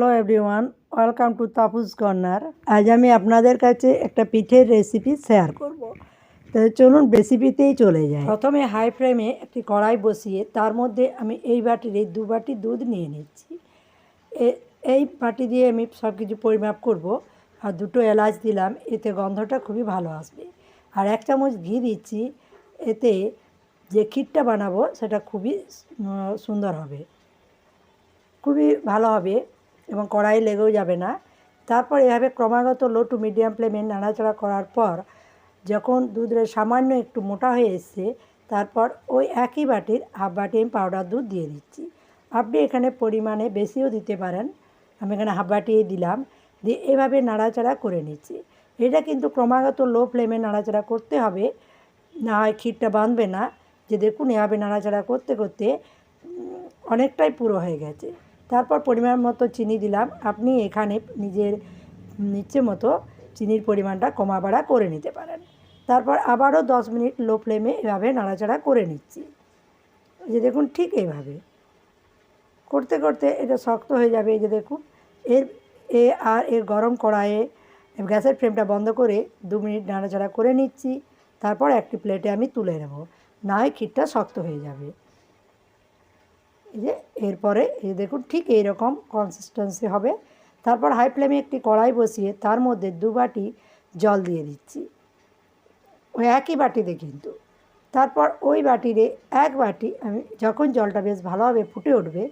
Hello everyone welcome to Tapus corner আজ আমি আপনাদের কাছে একটা পিঠের রেসিপি শেয়ার করব। তো চলুন রেসিপিতেই চলে যাই। প্রথমে হাই ফ্লেমে একটি কড়াই বসিয়ে তার মধ্যে আমি এই বাটির, এই দু বাটি দুধ নিয়ে নিচ্ছি। এই বাটি দিয়ে আমি সব কিছু পরিমাপ করব। আর দুটো এলাচ দিলাম, এতে গন্ধটা খুবই ভালো আসবে। আর এক চামচ ঘি দিচ্ছি, এতে যে ক্ষীরটা বানাবো সেটা খুবই সুন্দর হবে। খুবই ভালো হবে। এবং কড়াই লেগেও যাবে না। তারপর এভাবে ক্রমাগত লো টু মিডিয়াম ফ্লেমে নাড়াচাড়া করার পর যখন দুধের সামান্য একটু মোটা হয়ে এসছে, তারপর ওই একই বাটির হাফ বাটি আমি পাউডার দুধ দিয়ে দিচ্ছি। আপনি এখানে পরিমাণে বেশিও দিতে পারেন। আমি এখানে হাফ বাটি দিলাম, দিয়ে এভাবে নাড়াচাড়া করে নিচ্ছি। এটা কিন্তু ক্রমাগত লো ফ্লেমে নাড়াচাড়া করতে হবে। না হয় ক্ষীরটা বাঁধবে না, যে দেখুন এভাবে নাড়াচাড়া করতে করতে অনেকটাই পুরো হয়ে গেছে। তারপর পরিমাণ মতো চিনি দিলাম। আপনি এখানে নিজের নিচ্ছে মতো চিনির পরিমাণটা কমা বাড়া করে নিতে পারেন। তারপর আবারও দশ মিনিট লো ফ্লেমে এভাবে নাড়াচাড়া করে নিচ্ছি। যে দেখুন ঠিক এইভাবে। করতে করতে এটা শক্ত হয়ে যাবে। এই যে দেখুন, এর, এ আর এর গরম কড়াইয়ে গ্যাসের ফ্লেমটা বন্ধ করে দু মিনিট নাড়াচাড়া করে নিচ্ছি। তারপর একটি প্লেটে আমি তুলে নেব। না হয় ক্ষীরটা শক্ত হয়ে যাবে। যে এরপরে এই দেখুন, ঠিক এই রকম কনসিস্টেন্সি হবে। তারপর হাই ফ্লেমে একটি কড়াই বসিয়ে তার মধ্যে দু বাটি জল দিয়ে দিচ্ছি। ওই একই বাটিতে কিন্তু। তারপর ওই বাটিরে এক বাটি আমি যখন জলটা বেশ ভালোভাবে ফুটে উঠবে,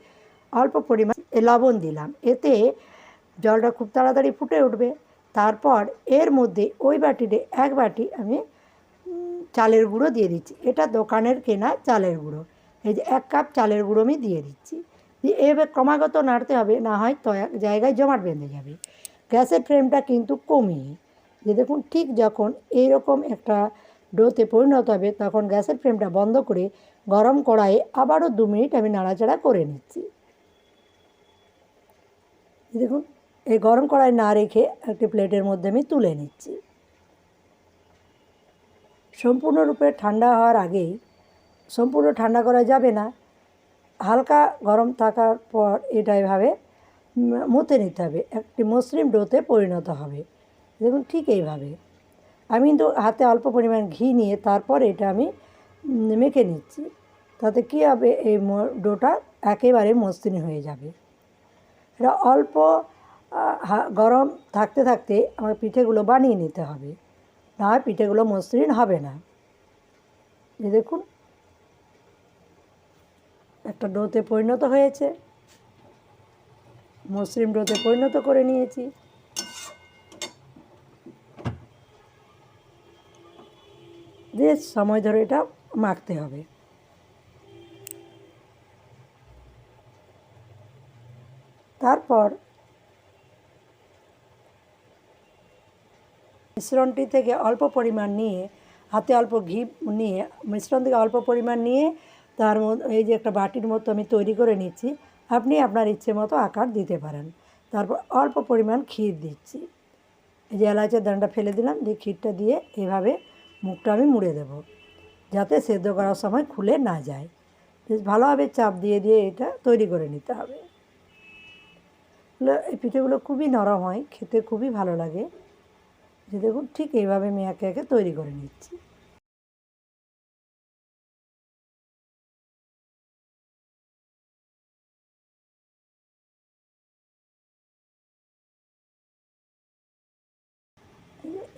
অল্প পরিমাণ লবণ দিলাম। এতে জলটা খুব তাড়াতাড়ি ফুটে উঠবে। তারপর এর মধ্যে ওই বাটিতে এক বাটি আমি চালের গুঁড়ো দিয়ে দিচ্ছি। এটা দোকানের কেনা চালের গুঁড়ো। এই যে এক কাপ চালের গুঁড়ো আমি দিয়ে দিচ্ছি। এভাবে ক্রমাগত নাড়তে হবে, না হয় তো এক জায়গায় জমাট বেঁধে যাবে। গ্যাসের ফ্লেমটা কিন্তু কমিয়ে যে দেখুন, ঠিক যখন এইরকম একটা ডোতে পরিণত হবে, তখন গ্যাসের ফ্লেমটা বন্ধ করে গরম কড়াইয়ে আবারও দু মিনিট আমি নাড়াচাড়া করে নিচ্ছি। দেখুন, এই গরম কড়াই না রেখে একটি প্লেটের মধ্যে আমি তুলে নিচ্ছি। সম্পূর্ণরূপে ঠান্ডা হওয়ার আগেই সম্পূর্ণ ঠান্ডা করা যাবে না। হালকা গরম থাকার পর এটা এভাবে মথে নিতে হবে। একটি মসৃণ ডোতে পরিণত হবে। দেখুন ঠিক এইভাবে। আমি কিন্তু হাতে অল্প পরিমাণ ঘি নিয়ে তারপর এটা আমি মেখে নিচ্ছি। তাতে কী হবে? এই ডোটা একেবারে মসৃণ হয়ে যাবে। এটা অল্প গরম থাকতে থাকতে আমার পিঠেগুলো বানিয়ে নিতে হবে। না হয় পিঠেগুলো মসৃণ হবে না। দেখুন একটা ডোতে পরিণত হয়েছে। মসৃণ ডোতে পরিণত করে নিয়েছি। দিয়ে সময় ধরে এটা মাখতে হবে। তারপর মিশ্রণটি থেকে অল্প পরিমাণ নিয়ে, হাতে অল্প ঘি নিয়ে, মিশ্রণ থেকে অল্প পরিমাণ নিয়ে তার এই যে একটা বাটির মতো আমি তৈরি করে নিচ্ছি, আপনি আপনার ইচ্ছে মতো আকার দিতে পারেন। তারপর অল্প পরিমাণ ক্ষীর দিচ্ছি। এই যে এলাচের দানাটা ফেলে দিলাম, দিয়ে ক্ষীরটা দিয়ে এভাবে মুখটা আমি মুড়ে দেব, যাতে সেদ্ধ করার সময় খুলে না যায়। বেশ ভালোভাবে চাপ দিয়ে দিয়ে এটা তৈরি করে নিতে হবে। এই পিঠেগুলো খুবই নরম হয়, খেতে খুবই ভালো লাগে। যে দেখুন, ঠিক এইভাবে আমি একে একে তৈরি করে নিচ্ছি।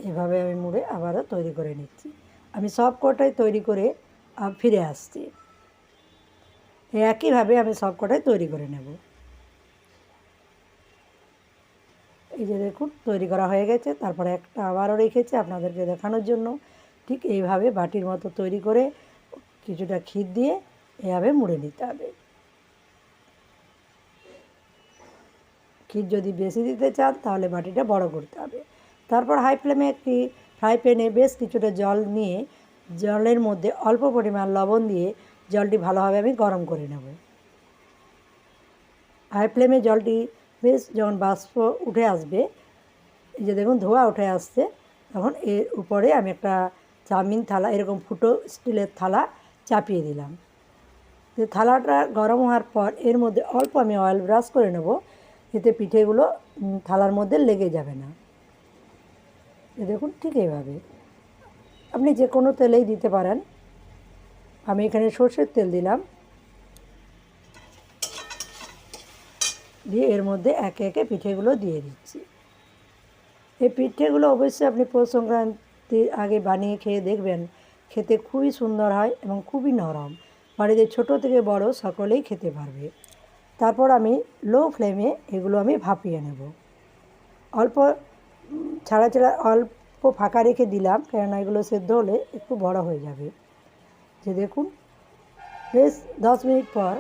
এভাবে আমি মুড়ে আবারও তৈরি করে নিচ্ছি। আমি সব কটাই তৈরি করে ফিরে আসছি। একইভাবে আমি সব কটাই তৈরি করে নেব। এই যে দেখুন, তৈরি করা হয়ে গেছে। তারপরে একটা আবারও রেখেছি আপনাদেরকে দেখানোর জন্য। ঠিক এইভাবে বাটির মতো তৈরি করে কিছুটা ক্ষীর দিয়ে এভাবে মুড়ে নিতে হবে। ক্ষীর যদি বেশি দিতে চান, তাহলে বাটিটা বড় করতে হবে। তারপর হাই ফ্লেমে একটি ফ্রাই প্যানে বেশ কিছুটা জল নিয়ে, জলের মধ্যে অল্প পরিমাণ লবণ দিয়ে জলটি ভালোভাবে আমি গরম করে নেব। হাই ফ্লেমে জলটি বেশ যখন বাষ্প উঠে আসবে, এই যে দেখুন ধোয়া উঠে আসছে, তখন এর উপরে আমি একটা চাউমিন থালা, এরকম ফুটো স্টিলের থালা চাপিয়ে দিলাম। তো থালাটা গরম হওয়ার পর এর মধ্যে অল্প আমি অয়েল ব্রাশ করে নেব, এতে পিঠেগুলো থালার মধ্যে লেগে যাবে না। দেখুন ঠিক এইভাবে। আপনি যে কোনো তেলেই দিতে পারেন। আমি এখানে সর্ষের তেল দিলাম। দিয়ে এর মধ্যে একে একে পিঠেগুলো দিয়ে দিচ্ছি। এই পিঠেগুলো অবশ্যই আপনি পৌষ সংক্রান্তির আগে বানিয়ে খেয়ে দেখবেন। খেতে খুবই সুন্দর হয় এবং খুবই নরম। বাড়িতে ছোট থেকে বড় সকলেই খেতে পারবে। তারপর আমি লো ফ্লেমে এগুলো আমি ভাপিয়ে নেব। অল্প ছাড়া ছাড়া অল্প ফাঁকা রেখে দিলাম, কেননা এগুলো সেদ্ধ হলে একটু বড় হয়ে যাবে। যে দেখুন, বেশ দশ মিনিট পর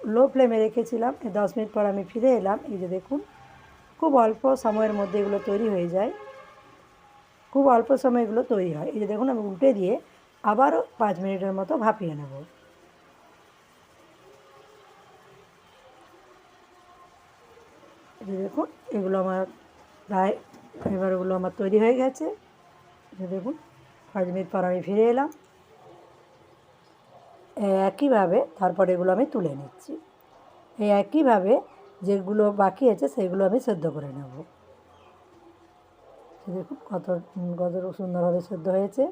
লো ফ্লেমে রেখেছিলাম দশ মিনিট পর আমি ফিরে এলাম। এই যে দেখুন, খুব অল্প সময়ের মধ্যে এগুলো তৈরি হয়ে যায়। খুব অল্প সময় এগুলো তৈরি হয়। এই যে দেখুন, আমি উল্টে দিয়ে আবারও পাঁচ মিনিটের মতো ভাপিয়ে নেব। এই দেখুন, এগুলো আমার প্রায় এবার ওগুলো আমার তৈরি হয়ে গেছে। দেখুন মিনিট পর আমি ফিরে এলাম। একইভাবে তারপর এগুলো আমি তুলে নিচ্ছি। এই একইভাবে যেগুলো বাকি আছে সেগুলো আমি সেদ্ধ করে নেব। দেখুন, কত কত সুন্দরভাবে সেদ্ধ হয়েছে।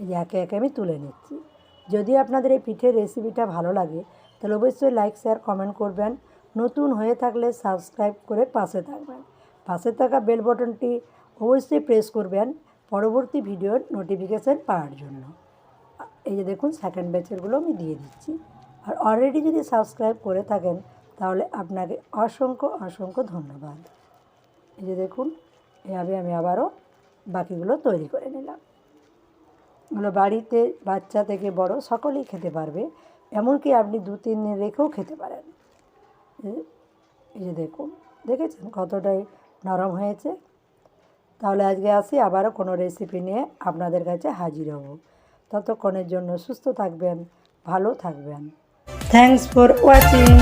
এই একে একে আমি তুলে নিচ্ছি। যদি আপনাদের এই পিঠের রেসিপিটা ভালো লাগে তাহলে অবশ্যই লাইক শেয়ার কমেন্ট করবেন। নতুন হয়ে থাকলে সাবস্ক্রাইব করে পাশে থাকবেন। পাশে থাকা বেল বটনটি অবশ্যই প্রেস করবেন পরবর্তী ভিডিওর নোটিফিকেশান পাওয়ার জন্য। এই যে দেখুন সেকেন্ড ব্যাচেরগুলো আমি দিয়ে দিচ্ছি। আর অলরেডি যদি সাবস্ক্রাইব করে থাকেন, তাহলে আপনাকে অসংখ্য অসংখ্য ধন্যবাদ। এই যে দেখুন এভাবে আমি আবারও বাকিগুলো তৈরি করে নিলাম। বাড়িতে, বাচ্চা থেকে বড় সকলেই খেতে পারবে। এমনকি আপনি দু, তিন দিন রেখেও খেতে পারেন। এই- যে দেখুন, দেখেছেন কতটাই নরম হয়েছে? তাহলে আজকে আসি আবারও কোনো রেসিপি নিয়ে আপনাদের কাছে হাজির হব। ততক্ষণের জন্য সুস্থ থাকবেন, ভালো থাকবেন। Thanks for watching